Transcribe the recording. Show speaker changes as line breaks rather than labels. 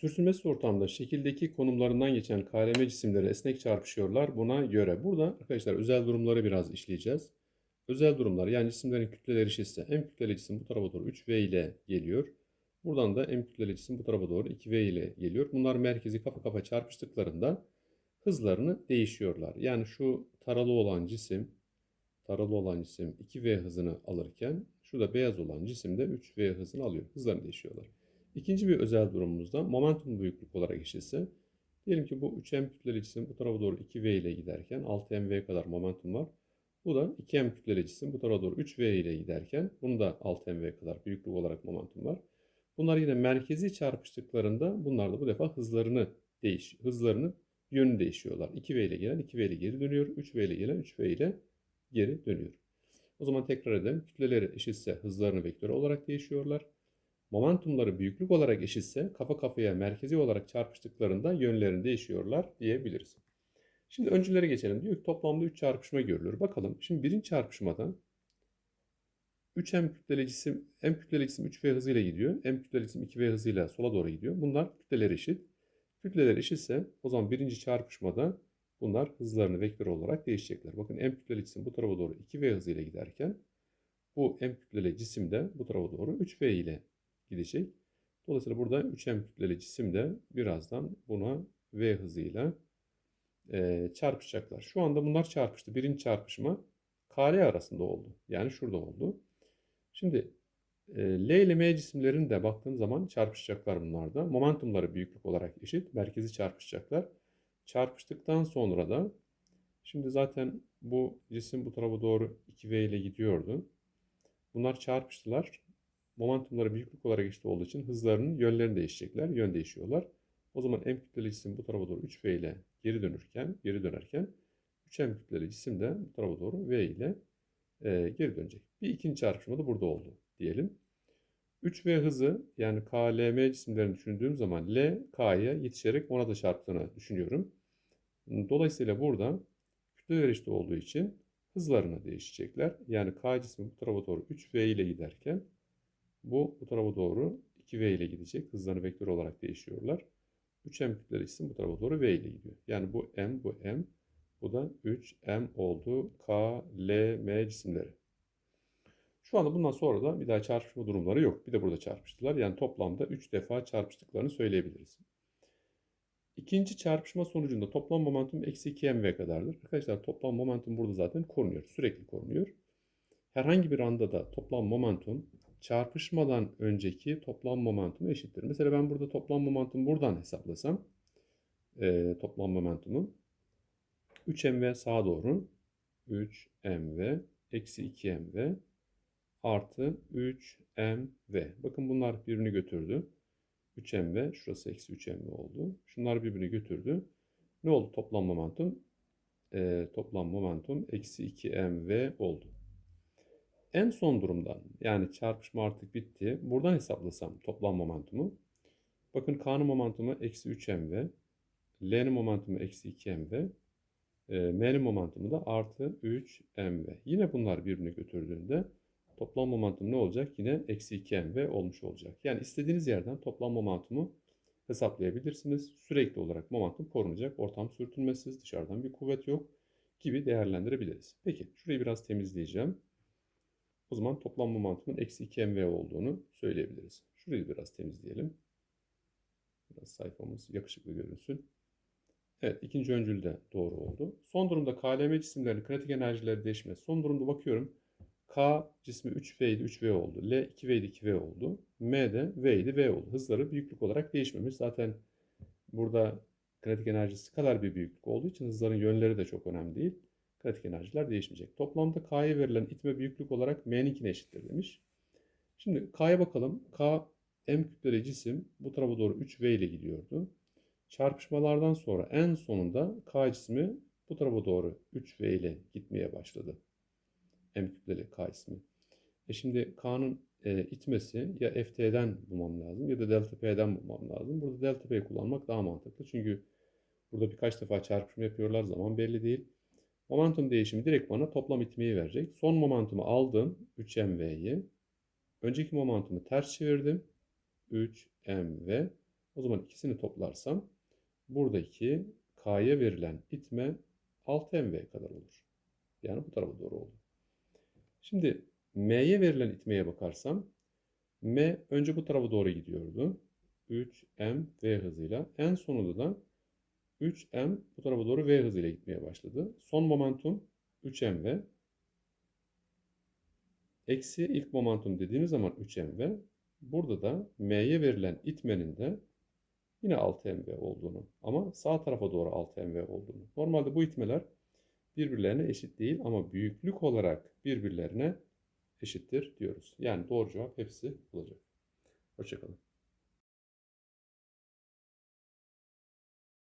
Sürtünmesiz ortamda şekildeki konumlarından geçen KLM cisimleri esnek çarpışıyorlar. Buna göre burada arkadaşlar özel durumları biraz işleyeceğiz. Özel durumlar yani cisimlerin kütleleri eşitse M kütleli cisim bu tarafa doğru 3V ile geliyor. Buradan da M kütleli cisim bu tarafa doğru 2V ile geliyor. Bunlar merkezi kafa kafa çarpıştıklarında hızlarını değişiyorlar. Yani şu taralı olan cisim taralı olan cisim 2V hızını alırken şurada beyaz olan cisim de 3V hızını alıyor. Hızlarını değişiyorlar. İkinci bir özel durumumuzda momentum büyüklük olarak eşitse diyelim ki bu 3m kütleli bu tarafa doğru 2v ile giderken 6mv kadar momentum var. Bu da 2m kütleli bu tarafa doğru 3v ile giderken bunun da 6mv kadar büyüklük olarak momentum var. Bunlar yine merkezi çarpıştıklarında bunlar da bu defa hızlarını değiş hızlarını yönü değişiyorlar. 2v ile gelen 2v ile geri dönüyor. 3v ile gelen 3v ile geri dönüyor. O zaman tekrar edelim. Kütleleri eşitse hızlarını vektörel olarak değişiyorlar. Momentumları büyüklük olarak eşitse kafa kafaya merkezi olarak çarpıştıklarında yönlerini değişiyorlar diyebiliriz. Şimdi öncülere geçelim. Diyor ki toplamda 3 çarpışma görülür. Bakalım. Şimdi birinci çarpışmada 3m kütleli cisim, m kütleli cisim 3v hızıyla gidiyor. m kütleli cisim 2v hızıyla sola doğru gidiyor. Bunlar kütleleri eşit. Kütleler eşitse o zaman birinci çarpışmada bunlar hızlarını vektör olarak değişecekler. Bakın m kütleli cisim bu tarafa doğru 2v hızıyla giderken bu m kütleli cisim de bu tarafa doğru 3v ile gidecek. Dolayısıyla burada 3m kütleli cisim de birazdan buna v hızıyla e, çarpışacaklar. Şu anda bunlar çarpıştı. Birinci çarpışma KL arasında oldu. Yani şurada oldu. Şimdi e, L ile M cisimlerin de baktığın zaman çarpışacaklar bunlar da. Momentumları büyüklük olarak eşit. Merkezi çarpışacaklar. Çarpıştıktan sonra da şimdi zaten bu cisim bu tarafa doğru 2V ile gidiyordu. Bunlar çarpıştılar momentumları büyüklük olarak eşit olduğu için hızlarının yönlerini değişecekler. Yön değişiyorlar. O zaman M kütleli cisim bu tarafa doğru 3V ile geri dönürken, geri dönerken 3M kütleli cisim de bu tarafa doğru V ile e, geri dönecek. Bir ikinci çarpışma da burada oldu diyelim. 3V hızı yani KLM cisimlerini düşündüğüm zaman L, K'ya yetişerek ona da çarptığını düşünüyorum. Dolayısıyla burada kütleler eşit olduğu için hızlarına değişecekler. Yani K cismi bu tarafa doğru 3V ile giderken bu bu tarafa doğru 2V ile gidecek. Hızlarını vektör olarak değişiyorlar. 3M kütleli cisim bu tarafa doğru V ile gidiyor. Yani bu M, bu M. Bu da 3M oldu. K, L, M cisimleri. Şu anda bundan sonra da bir daha çarpışma durumları yok. Bir de burada çarpıştılar. Yani toplamda 3 defa çarpıştıklarını söyleyebiliriz. İkinci çarpışma sonucunda toplam momentum eksi 2mv kadardır. Arkadaşlar toplam momentum burada zaten korunuyor. Sürekli korunuyor. Herhangi bir anda da toplam momentum çarpışmadan önceki toplam momentum eşittir. Mesela ben burada toplam momentum buradan hesaplasam e, toplam momentumu 3mv sağa doğru 3mv eksi 2mv artı 3mv. Bakın bunlar birbirini götürdü. 3mv şurası eksi 3mv oldu. Şunlar birbirini götürdü. Ne oldu toplam momentum? E, toplam momentum eksi 2mv oldu. En son durumdan yani çarpışma artık bitti. Buradan hesaplasam toplam momentumu. Bakın K'nın momentumu eksi 3mv. L'nin momentumu eksi 2mv. E, M'nin momentumu da artı 3mv. Yine bunlar birbirini götürdüğünde toplam momentum ne olacak? Yine eksi 2mv olmuş olacak. Yani istediğiniz yerden toplam momentumu hesaplayabilirsiniz. Sürekli olarak momentum korunacak. Ortam sürtünmesiz, dışarıdan bir kuvvet yok gibi değerlendirebiliriz. Peki şurayı biraz temizleyeceğim. O zaman toplam momentumun eksi 2mv olduğunu söyleyebiliriz. Şurayı biraz temizleyelim. Biraz sayfamız yakışıklı görünsün. Evet ikinci öncül de doğru oldu. Son durumda KLM cisimlerinin kinetik enerjileri değişmesi. Son durumda bakıyorum. K cismi 3V idi 3V oldu. L 2V idi 2V oldu. M de V idi V oldu. Hızları büyüklük olarak değişmemiş. Zaten burada kinetik enerjisi kadar bir büyüklük olduğu için hızların yönleri de çok önemli değil kinetik enerjiler değişmeyecek. Toplamda K'ya verilen itme büyüklük olarak M'ninkine eşittir demiş. Şimdi K'ya bakalım. K M kütleli cisim bu tarafa doğru 3V ile gidiyordu. Çarpışmalardan sonra en sonunda K cismi bu tarafa doğru 3V ile gitmeye başladı. M kütleli K cismi. E şimdi K'nın e, itmesi ya FT'den bulmam lazım ya da delta P'den bulmam lazım. Burada delta P kullanmak daha mantıklı. Çünkü burada birkaç defa çarpışma yapıyorlar zaman belli değil. Momentum değişimi direkt bana toplam itmeyi verecek. Son momentumu aldım 3mv'yi. Önceki momentumu ters çevirdim. 3mv. O zaman ikisini toplarsam buradaki K'ya verilen itme 6mv kadar olur. Yani bu tarafa doğru oldu. Şimdi M'ye verilen itmeye bakarsam M önce bu tarafa doğru gidiyordu. 3m v hızıyla. En sonunda da 3m bu tarafa doğru v hızıyla gitmeye başladı. Son momentum 3mv. Eksi ilk momentum dediğimiz zaman 3mv. Burada da m'ye verilen itmenin de yine 6mv olduğunu ama sağ tarafa doğru 6mv olduğunu. Normalde bu itmeler birbirlerine eşit değil ama büyüklük olarak birbirlerine eşittir diyoruz. Yani doğru cevap hepsi olacak. Hoşçakalın.